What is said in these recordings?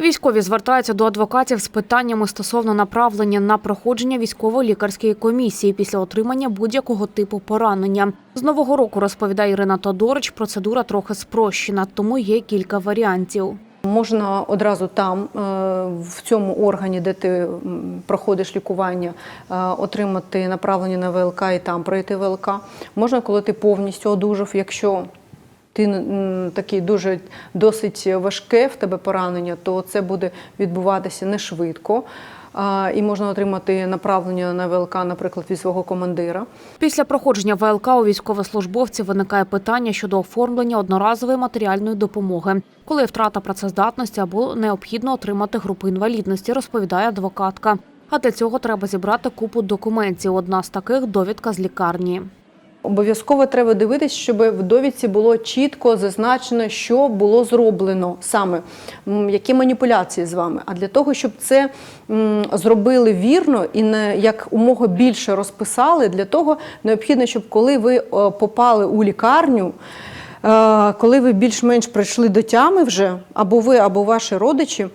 Військові звертаються до адвокатів з питаннями стосовно направлення на проходження військово-лікарської комісії після отримання будь-якого типу поранення. З нового року розповідає Ірина Тодорич. Процедура трохи спрощена, тому є кілька варіантів. Можна одразу там, е, в цьому органі, де ти проходиш лікування, е, отримати направлення на ВЛК і там пройти ВЛК. Можна, коли ти повністю одужав, якщо ти такий дуже досить важке в тебе поранення, то це буде відбуватися не швидко. І можна отримати направлення на ВЛК, наприклад, від свого командира. Після проходження ВЛК у військовослужбовців виникає питання щодо оформлення одноразової матеріальної допомоги, коли втрата працездатності або необхідно отримати групу інвалідності, розповідає адвокатка. А для цього треба зібрати купу документів. Одна з таких довідка з лікарні. Обов'язково треба дивитись, щоб в довідці було чітко зазначено, що було зроблено саме, які маніпуляції з вами. А для того, щоб це зробили вірно і не як умога більше розписали, для того необхідно, щоб коли ви е, попали у лікарню. Е, Коли ви більш-менш прийшли до тями вже, або ви, або ваші родичі, е,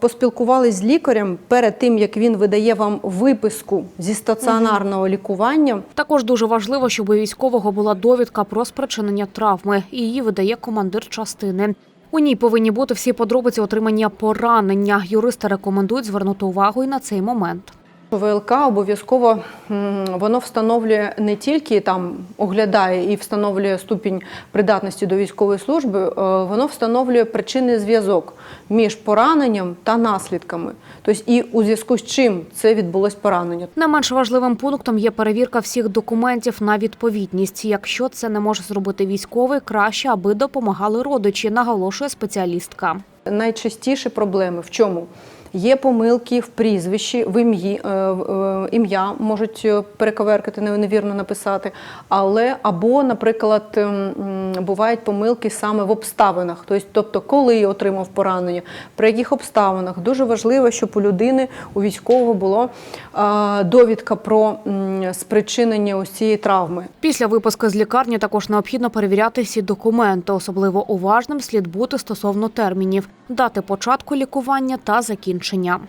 поспілкувались з лікарем перед тим, як він видає вам виписку зі стаціонарного лікування, Також дуже важливо, щоб у військового була довідка про спричинення травми. Її видає командир частини. У ній повинні бути всі подробиці отримання поранення. Юристи рекомендують звернути увагу і на цей момент. ВЛК обов'язково воно встановлює не тільки там оглядає і встановлює ступінь придатності до військової служби, е, воно встановлює причинний зв'язок між пораненням та наслідками. Тобто, і у зв'язку з чим це відбулось поранення. Не менш важливим пунктом є перевірка всіх документів на відповідність. Якщо це не може зробити військовий, краще, аби допомагали родичі, наголошує спеціалістка. Найчастіші проблеми в чому? Є помилки в прізвищі, в ім'ї, е, е, ім'я можуть е, перековеркати, невірно написати, але або, наприклад, ем, бувають помилки саме в обставинах, тобто, тобто коли отримав поранення, при яких обставинах. Дуже важливо, щоб у людини, у військового було довідка про спричинення ось цієї травми. Після випуску з лікарні також необхідно перевіряти всі документи. Особливо уважним слід бути стосовно термінів, дати початку лікування та закінчення.